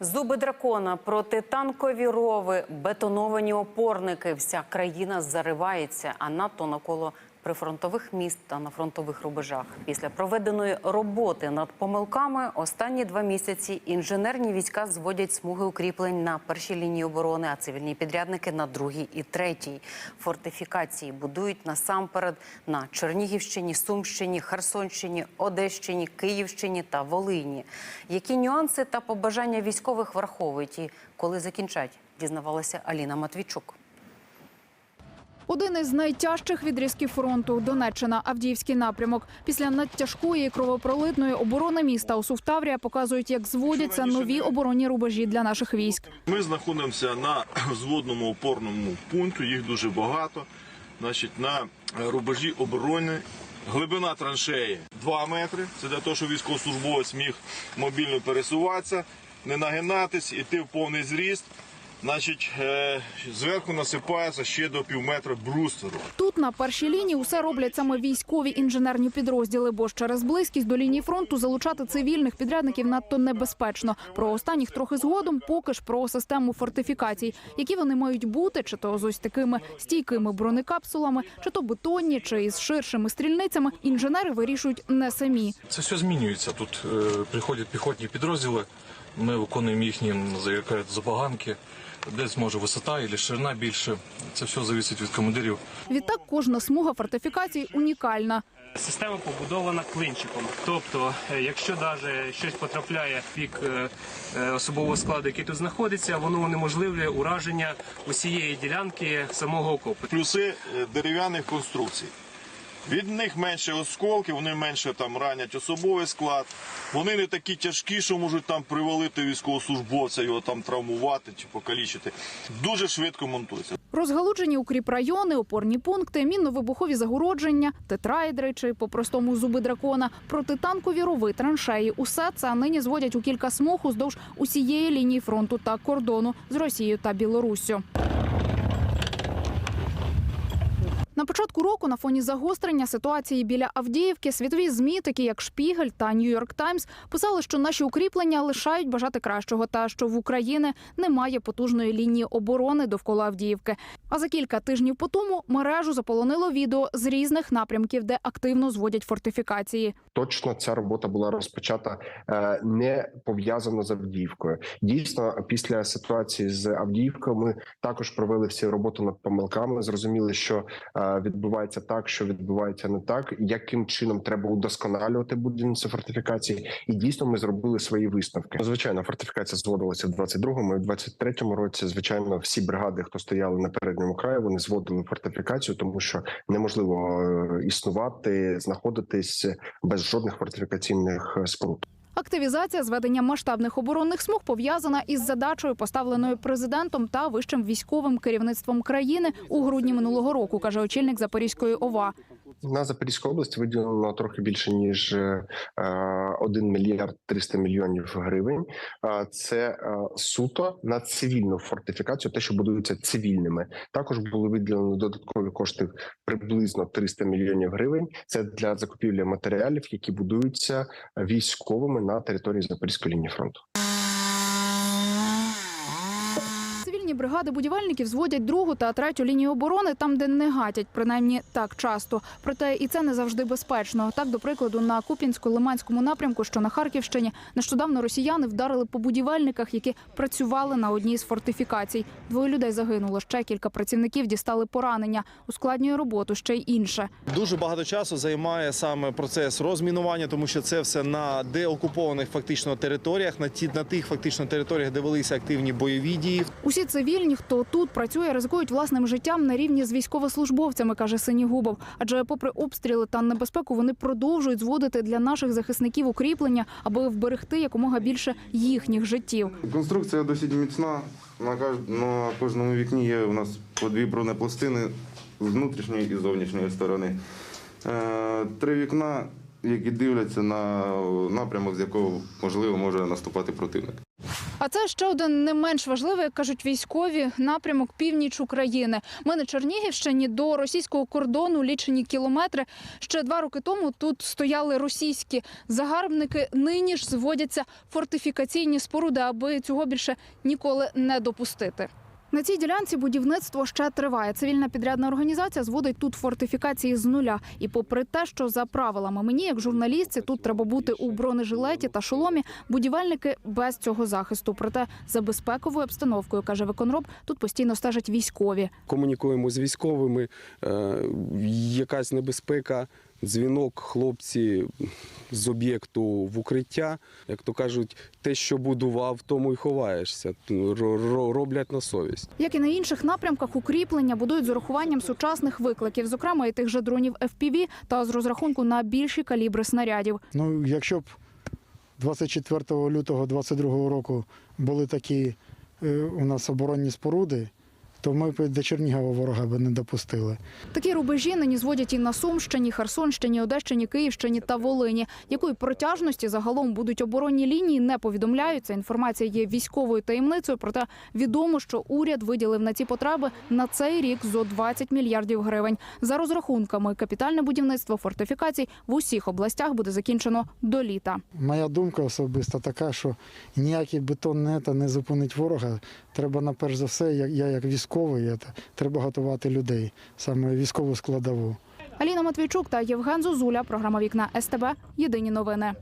Зуби дракона, протитанкові рови, бетоновані опорники. Вся країна заривається, а надто навколо прифронтових міст та на фронтових рубежах. Після проведеної роботи над помилками останні два місяці інженерні війська зводять смуги укріплень на першій лінії оборони, а цивільні підрядники на другій і третій. Фортифікації будують насамперед на Чернігівщині, Сумщині, Херсонщині, Одещині, Київщині та Волині. Які нюанси та побажання військових враховують і коли закінчать, дізнавалася Аліна Матвійчук. Один із найтяжчих відрізків фронту Донеччина, Авдіївський напрямок. Після надтяжкої і кровопролитної оборони міста Осув-Таврія показують, як зводяться нові оборонні рубежі для наших військ. Ми знаходимося на зводному опорному пункту, їх дуже багато. Значить, на рубежі оборони. Глибина траншеї 2 метри. Це для того, щоб військовослужбовець міг мобільно пересуватися, не нагинатись, іти в повний зріст. Значить, е, зверху насипається ще до пів метра брустеру. Тут на першій лінії усе роблять саме військові інженерні підрозділи, бо ж через близькість до лінії фронту залучати цивільних підрядників надто небезпечно. Про останніх трохи згодом, поки ж про систему фортифікацій, які вони мають бути, чи то з ось такими стійкими бронекапсулами, чи то бетонні, чи із ширшими стрільницями. Інженери вирішують не самі. Це все змінюється. Тут е, приходять піхотні підрозділи. Ми виконуємо їхні забаганки. Десь може висота або ширина більше. Це все залежить від командирів. Відтак кожна смуга фортифікацій унікальна. Система побудована клинчиком. Тобто, е, якщо навіть щось потрапляє в бік е, е, особового складу, який тут знаходиться, воно унеможливлює ураження усієї ділянки самого окопу. Плюси дерев'яних конструкцій. Від них менше осколків, вони менше там ранять особовий склад. Вони не такі тяжкі, що можуть там привалити військовослужбовця, його там травмувати чи покалічити. Дуже швидко монтується. Розгалуджені укріпрайони, опорні пункти, мінно-вибухові загородження, тетраїдри чи по-простому зуби дракона, протитанкові рови, траншеї. Усе це нині зводять у кілька смуг уздовж усієї лінії фронту та кордону з Росією та Білоруссю. На початку року на фоні загострення ситуації біля Авдіївки світові змі, такі як Шпігель та Нью-Йорк Таймс, писали, що наші укріплення лишають бажати кращого, та що в Україні немає потужної лінії оборони довкола Авдіївки. А за кілька тижнів по тому мережу заполонило відео з різних напрямків, де активно зводять фортифікації. точно ця робота була розпочата е, не пов'язана з Авдіївкою. Дійсно, після ситуації з Авдіївкою ми також провели всі роботу над помилками. Зрозуміли, що е, відбувається так, що відбувається не так, яким чином треба удосконалювати будівництво фортифікації. І дійсно ми зробили свої висновки. Звичайно, фортифікація зводилася в 22-му і в 23-му році. Звичайно, всі бригади, хто стояли на передньому краї, вони зводили фортифікацію, тому що неможливо е, існувати, знаходитись без жодних фортифікаційних е, споруд. Активізація зведення масштабних оборонних смуг пов'язана із задачею, поставленою президентом та вищим військовим керівництвом країни у грудні минулого року, каже очільник Запорізької ОВА. На Запорізьку область виділено трохи більше ніж е, 1 мільярд 300 мільйонів гривень. Це е, суто на цивільну фортифікацію, те, що будується цивільними. Також були виділені додаткові кошти приблизно 300 мільйонів гривень. Це для закупівлі матеріалів, які будуються військовими на території Запорізької лінії фронту. Цивільні бригади будівельників зводять другу та третю лінію оборони там, де не гатять, принаймні так часто. Проте і це не завжди безпечно. Так, до прикладу, на Куп'янсько-Лиманському напрямку, що на Харківщині, нещодавно росіяни вдарили по будівельниках, які працювали на одній з фортифікацій. Двоє людей загинуло. Ще кілька працівників дістали поранення. Ускладнює роботу ще й інше. Дуже багато часу займає саме процес розмінування, тому що це все на деокупованих фактично територіях, на ті на тих фактично територіях, де велися активні бойові дії. Усі цивільні, хто тут працює, ризикують власним життям на рівні з військовослужбовцями, каже Синігубов. Адже, попри обстріли та небезпеку, вони продовжують зводити для наших захисників укріплення, аби вберегти якомога більше їхніх життів. Конструкція досить міцна. На кож- на кожному вікні є у нас по дві бронепластини з внутрішньої і зовнішньої сторони. Е, Три вікна, які дивляться на напрямок, з якого можливо може наступати противник. А це ще один не менш важливий, як кажуть військові, напрямок північ України. Ми на Чернігівщині до російського кордону лічені кілометри. Ще два роки тому тут стояли російські загарбники. Нині ж зводяться фортифікаційні споруди, аби цього більше ніколи не допустити. На цій ділянці будівництво ще триває. Цивільна підрядна організація зводить тут фортифікації з нуля. І попри те, що за правилами мені, як журналістці, тут треба бути у бронежилеті та шоломі, будівельники без цього захисту. Проте за безпековою обстановкою, каже виконроб, тут постійно стежать військові. комунікуємо з військовими, е, якась небезпека, дзвінок, хлопці з об'єкту в укриття. Як то кажуть, те, що будував, тому й ховаєшся. Ро- Роблять на совість. Як і на інших напрямках, укріплення будують з урахуванням сучасних викликів, зокрема і тих же дронів FPV та з розрахунку на більші калібри снарядів. Ну, якщо б 24 лютого 22 року були такі е, у нас оборонні споруди, то ми б до Чернігова ворога би не допустили. Такі рубежі нині зводять і на Сумщині, Херсонщині, Одещині, Київщині та Волині. Якої протяжності загалом будуть оборонні лінії, не повідомляються. Інформація є військовою таємницею. Проте відомо, що уряд виділив на ці потреби на цей рік зо 20 мільярдів гривень. За розрахунками, капітальне будівництво фортифікацій в усіх областях буде закінчено до літа. Моя думка особиста така, що ніякий бетон не, та не зупинить ворога. Треба, на перш за все, я як військовий, та- треба готувати людей, саме військову складову. Аліна Матвійчук та Євген Зозуля. Програма Вікна СТБ. Єдині новини.